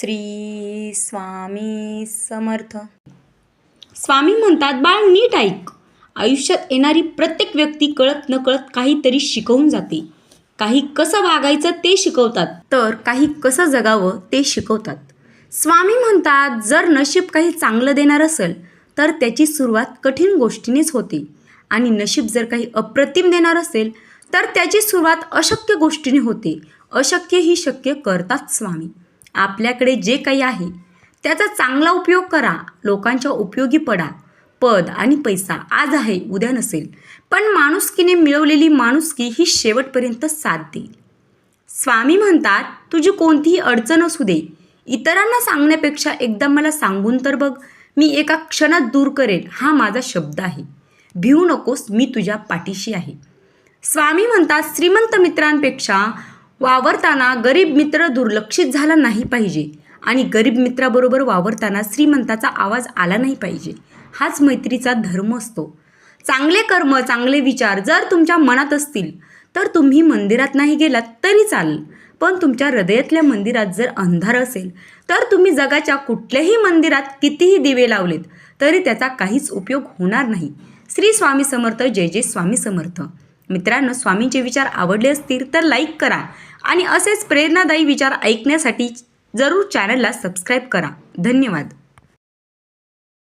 श्री स्वामी समर्थ. स्वामी म्हणतात बाळ नीट ऐक. आयुष्यात येणारी प्रत्येक व्यक्ती कळत नकळत काहीतरी शिकवून जाते. काही कसं वागायचं ते शिकवतात तर काही कसं जगावं ते शिकवतात. स्वामी म्हणतात जर नशीब काही चांगलं देणार असेल तर त्याची सुरुवात कठीण गोष्टीनेच होते. आणि नशीब जर काही अप्रतिम देणार असेल तर त्याची सुरुवात अशक्य गोष्टीने होते. अशक्य ही शक्य करतात स्वामी. आपल्याकडे जे काही आहे त्याचा चांगला उपयोग करा. लोकांच्या उपयोगी पडा. पद आणि पैसा आज आहे उद्या नसेल. पण माणुसकीने मिळवलेली माणुसकी ही शेवटपर्यंत साथ देईल. स्वामी म्हणतात तुझी कोणतीही अडचण असू दे. इतरांना सांगण्यापेक्षा एकदा मला सांगून तर बघ. मी एका क्षणात दूर करेन. हा माझा शब्द आहे. भिवू नकोस. मी तुझ्या पाठीशी आहे. स्वामी म्हणतात श्रीमंत मित्रांपेक्षा वावरताना गरीब मित्र दुर्लक्षित झाला नाही पाहिजे आणि गरीब मित्राबरोबर वावरताना श्रीमंताचा आवाज आला नाही पाहिजे. हाच मैत्रीचा धर्म असतो. चांगले कर्म चांगले विचार जर तुमच्या मनात असतील तर तुम्ही मंदिरात नाही गेलात तरी चालेल. पण तुमच्या हृदयातल्या मंदिरात जर अंधार असेल तर तुम्ही जगाच्या कुठल्याही मंदिरात कितीही दिवे लावलेत तरी त्याचा काहीच उपयोग होणार नाही. श्री स्वामी समर्थ जय जय स्वामी समर्थ. मित्रांनो स्वामींचे विचार आवडले असतील तर लाईक करा आणि असेच प्रेरणादायी विचार ऐकण्यासाठी जरूर चॅनलला सबस्क्राईब करा. धन्यवाद.